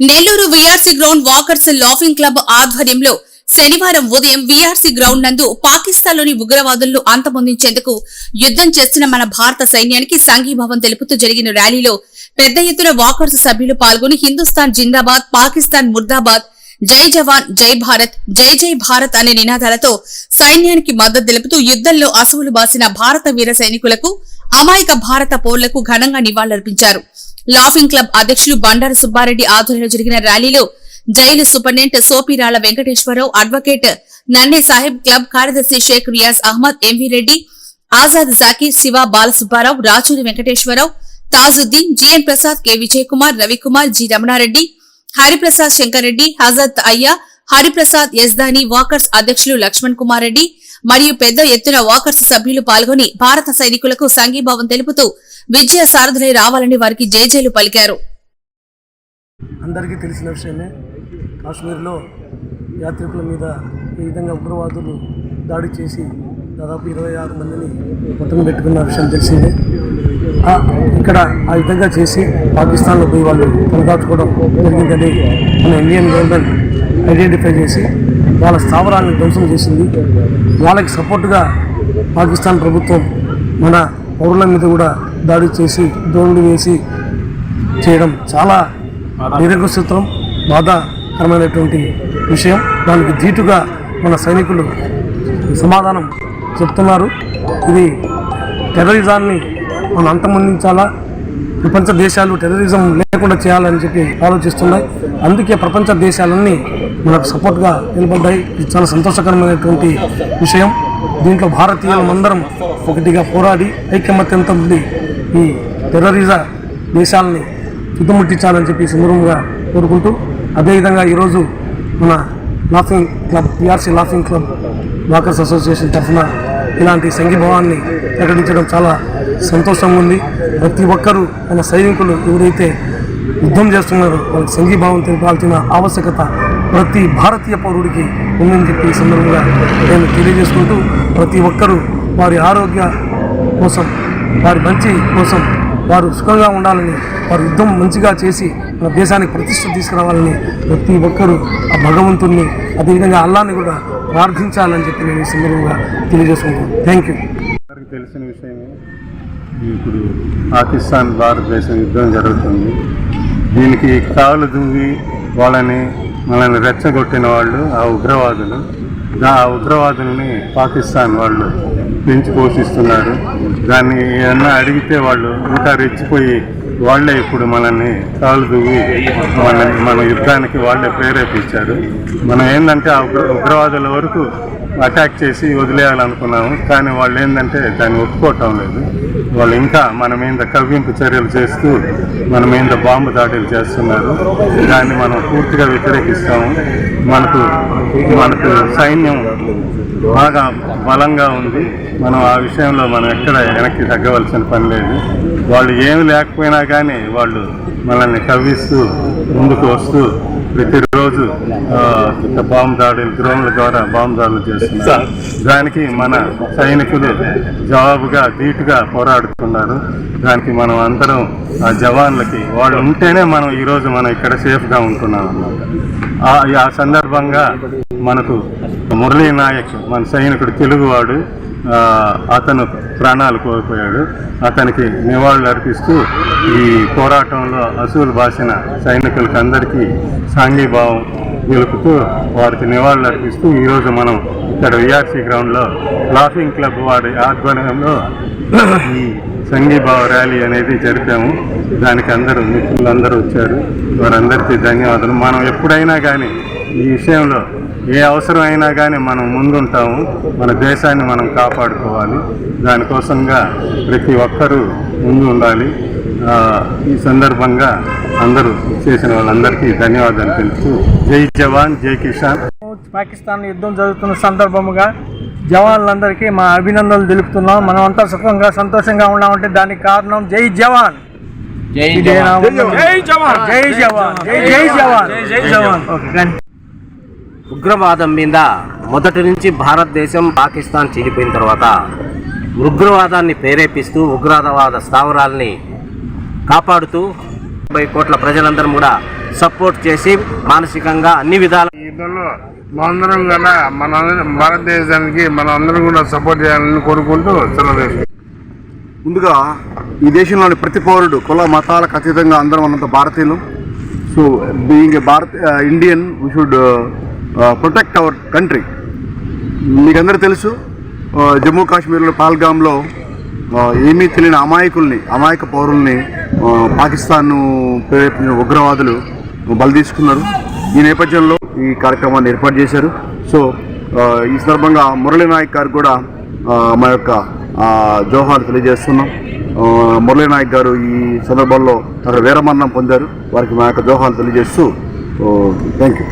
Nellore VRC ground walkers laughing club ఆధ్వర్యంలో శనివారం ఉదయం వీఆర్సీ గ్రౌండ్ నందు పాకిస్తాన్లోని ఉగ్రవాదులను అంతమొందించేందుకు యుద్దం చేస్తున్న మన భారత సైన్యానికి సంఘీభావం తెలుపుతూ జరిగిన ర్యాలీలో పెద్ద ఎత్తున వాకర్స్ సభ్యులు పాల్గొని హిందుస్థాన్ జిందాబాద్ పాకిస్తాన్ ముర్దాబాద్ జై జవాన్ జై భారత్ జై జై భారత్ అనే నినాదాలతో సైన్యానికి మద్దతు తెలుపుతూ యుద్దంలో అసువులు బాసిన భారత వీర సైనికులకు అమాయక భారత పౌరులకు ఘనంగా నివాళులర్పించారు. లాఫింగ్ క్లబ్ అధ్యక్షులు బండారు సుబ్బారెడ్డి ఆధ్వర్యంలో జరిగిన ర్యాలీలో jail superintendent Sopirala Venkateswara Rao advocate Nanne Saheb club కార్యదర్శి Shaik Riyaz Ahmed MV Reddy Azad Zakir Siva Balasubba Rao Rachuri Venkateswara Rao Tajuddin GN Prasad K Vijay Kumar Ravikumar G Ramana Reddy Hariprasad Shankar Reddy Hazarat Ayya Hariprasad Yazdani walkers అధ్యక్షులు లక్ష్మణ్ కుమార్ రెడ్డి మరియు పెద్ద ఎత్తున walkers సభ్యులు పాల్గొని భారత సైనికులకు సంఘీభావం తెలుపుతూ విజయ సారథులై రావాలని వారికి జేజేలు పలికారు. అందరికీ తెలిసిన విషయమే కాశ్మీర్లో యాత్రికుల మీద ఈ విధంగా ఉగ్రవాదులు దాడి చేసి దాదాపు ఇరవై ఆరు మందిని పట్టుకుని పెట్టుకున్న విషయం తెలిసిందే. ఇక్కడ ఆ విధంగా చేసి పాకిస్తాన్లో పోయి వాళ్ళు కొనదాచుకోవడం జరిగిందని మన ఇండియన్ గవర్నమెంట్ ఐడెంటిఫై చేసి వాళ్ళ స్థావరాలను ధ్వంసం చేసింది. వాళ్ళకి సపోర్టుగా పాకిస్తాన్ ప్రభుత్వం మన పౌరుల మీద కూడా దాడి చేసి డ్రోన్లు వేసి చేయడం చాలా నిరగసూత్రం బాధాకరమైనటువంటి విషయం. దానికి ధీటుగా మన సైనికులు సమాధానం చెప్తున్నారు. ఇది టెర్రరిజాన్ని మనం అంతమొందించాలా? ప్రపంచ దేశాలు టెర్రరిజం లేకుండా చేయాలని చెప్పి ఆలోచిస్తున్నాయి. అందుకే ప్రపంచ దేశాలన్నీ మనకు సపోర్ట్గా నిలబడ్డాయి. ఇది చాలా సంతోషకరమైనటువంటి విషయం. దీంట్లో భారతీయులం అందరం ఒకటిగా పోరాడి ఐకమత్యంతో ఉండి ఈ టెర్రరిజ దేశాలని చుట్టుముట్టించాలని చెప్పి ఈ సందర్భంగా కోరుకుంటూ అదేవిధంగా ఈరోజు మన laughing club PRC laughing club walkers association తరఫున ఇలాంటి సంఘీభావాన్ని ప్రకటించడం చాలా సంతోషంగా ఉంది. ప్రతి ఒక్కరూ మన సైనికులు ఎవరైతే యుద్ధం చేస్తున్నారో వాళ్ళకి సంఘీభావం తెలిపాల్సిన ఆవశ్యకత ప్రతి భారతీయ పౌరుడికి ఉందని చెప్పి సందర్భంగా నేను తెలియజేసుకుంటూ ప్రతి ఒక్కరూ వారి ఆరోగ్య కోసం వారి మంచి కోసం వారు సుఖంగా ఉండాలని వారు యుద్ధం మంచిగా చేసి మన దేశానికి ప్రతిష్ట తీసుకురావాలని ప్రతి ఒక్కరూ ఆ భగవంతుణ్ణి అదేవిధంగా అల్లాని కూడా ప్రార్థించాలని చెప్పి నేను ఈ సందర్భంగా తెలియజేసుకుంటాను థ్యాంక్ యూ తెలిసిన విషయమే ఇప్పుడు పాకిస్తాన్ భారతదేశం యుద్ధం జరుగుతుంది. దీనికి కాలు దువ్వి వాళ్ళని మనల్ని రెచ్చగొట్టిన వాళ్ళు ఆ ఉగ్రవాదులు. ఆ ఉగ్రవాదుల్ని పాకిస్తాన్ వాళ్ళు పెంచి పోషిస్తున్నారు. దాన్ని ఏమన్నా అడిగితే వాళ్ళు ఇంకా రెచ్చిపోయి వాళ్ళే ఇప్పుడు మనల్ని కాలు దువ్వి మన మన యుద్ధానికి వాళ్ళే ప్రేరేపించారు. మనం ఏంటంటే ఆ ఉగ్ర ఉగ్రవాదుల వరకు అటాక్ చేసి వదిలేయాలనుకున్నాము. కానీ వాళ్ళు ఏంటంటే దాన్ని ఒప్పుకోవటం లేదు. వాళ్ళు ఇంకా మన మీద కవ్వింపు చర్యలు చేస్తూ మన మీద బాంబు దాడులు చేస్తున్నారు. దాన్ని మనం పూర్తిగా వ్యతిరేకిస్తాము. మనకు మనకు సైన్యం బాగా బలంగా ఉంది. మనం ఆ విషయంలో మనం ఎక్కడ వెనక్కి తగ్గవలసిన పని లేదు. వాళ్ళు ఏమి లేకపోయినా కానీ వాళ్ళు మనల్ని కవ్విస్తూ ముందుకు వస్తూ ప్రతి ఇట్లా బాంబు దాడులు డ్రోన్ల ద్వారా బాంబు దాడులు చేస్తున్నారు దానికి మన సైనికులు జవాబుగా ధీటుగా పోరాడుతున్నారు. దానికి మనం అందరం ఆ జవాన్లకి వాళ్ళు ఉంటేనే మనం ఈరోజు మనం ఇక్కడ సేఫ్గా ఉంటున్నాం అన్నమాట. ఆ- సందర్భంగా మనకు మురళీ నాయక్ మన సైనికుడు తెలుగువాడు అతను ప్రాణాలు కోల్పోయాడు. అతనికి నివాళులు అర్పిస్తూ ఈ పోరాటంలో అసూలు బాసిన సైనికులకి అందరికీ సాంఘీభావం గెలుపుతూ వారికి నివాళులు అర్పిస్తూ ఈరోజు మనం ఇక్కడ విఆర్సీ గ్రౌండ్లో లాఫింగ్ క్లబ్ వారి ఆధ్వర్యంలో ఈ సంఘీభావ ర్యాలీ అనేది జరిపాము. దానికి అందరూ మిత్రులందరూ వచ్చారు. వారందరికీ ధన్యవాదాలు. మనం ఎప్పుడైనా కానీ ఈ విషయంలో ఏ అవసరం అయినా కానీ మనం ముందుంటాము. మన దేశాన్ని మనం కాపాడుకోవాలి. దానికోసంగా ప్రతి ఒక్కరూ ముందు ఉండాలి ఆ, ఈ సందర్భంగా అందరూ చేసిన వాళ్ళందరికీ ధన్యవాదాలు తెలుపుతూ జై జవాన్ జై కిసాన్. పాకిస్తాన్ యుద్ధం జరుగుతున్న సందర్భముగా జవాన్లందరికీ మా అభినందనలు తెలుపుతున్నాం. మనం అంతా సుఖంగా సంతోషంగా ఉన్నామంటే దానికి కారణం జై జవాన్. జై జవాన్. జై జవాన్. జై జవాన్. జై జవాన్. ఓకే. ఉగ్రవాదం మీద మొదటి నుంచి భారతదేశం పాకిస్తాన్ చీలిపోయిన తర్వాత ఉగ్రవాదాన్ని ప్రేరేపిస్తూ ఉగ్రవాద స్థావరాల్ని కాపాడుతూ ముప్పై కోట్ల ప్రజలందరం కూడా సపోర్ట్ చేసి మానసికంగా అన్ని విధాల యుద్ధంలో మనందరం కూడా మన భారతదేశానికి మనం అందరం కూడా సపోర్ట్ చేయాలని కోరుకుంటూ సెలవు. ముందుగా ఈ దేశంలోని ప్రతి పౌరుడు కుల మతాలకు అతీతంగా అందరం అన్నంత భారతీయులు so being a Bharat Indian we should protect our country మీకందరూ తెలుసు జమ్మూ కాశ్మీర్లో పాల్గామ్లో ఏమీ తెలియని అమాయకుల్ని అమాయక పౌరుల్ని పాకిస్తాన్ను ప్రేరేపిన ప్రేరేపించిన ఉగ్రవాదులు బలి తీసుకున్నారు. ఈ నేపథ్యంలో ఈ కార్యక్రమాన్ని ఏర్పాటు చేశారు. సో ఈ సందర్భంగా మురళీ నాయక్ గారు కూడా మా యొక్క జోహార్ తెలియజేస్తున్నాం. మురళి మురళీ నాయక్ గారు ఈ సందర్భంలో అక్కడ వీరమరణం పొందారు. వారికి మా యొక్క జోహార్ తెలియజేస్తూ థ్యాంక్ యూ